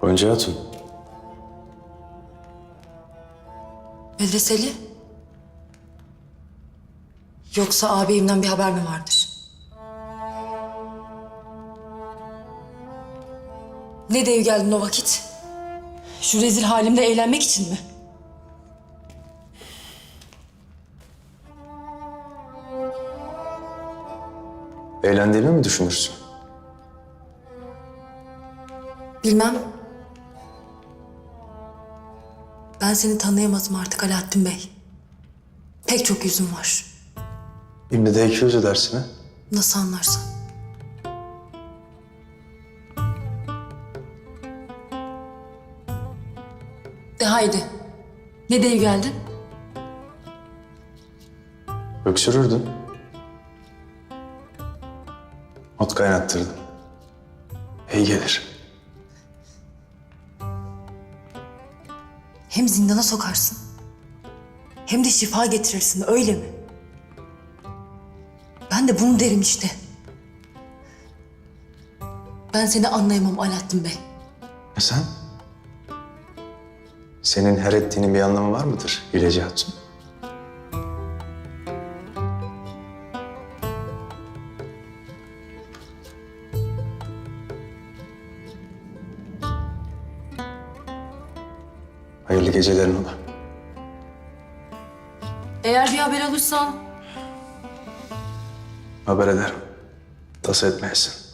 Gonca Hatun. Medreseli? Yoksa ağabeyimden bir haber mi vardır? Ne dev geldin o vakit? Şu rezil halimde eğlenmek için mi? Eğlendiğimi mi düşünürsün? Bilmem. Ben seni tanıyamadım artık Alaaddin Bey. Pek çok yüzüm var. İbni de iki yüzü dersine. Nasıl anlarsan. De haydi. Ne dev geldin? Öksürürdün. Ot kaynattırdın. İyi gelir. Hem zindana sokarsın. Hem de şifa getirirsin öyle mi? Ben de bunu derim işte. Ben seni anlayamam Alaaddin Bey. Ya sen? Senin her ettiğinin bir anlamı var mıdır Hileci Hatun? Hayırlı gecelerin ola. Eğer bir haber alırsan Haber ederim. Tasa etmeyesin.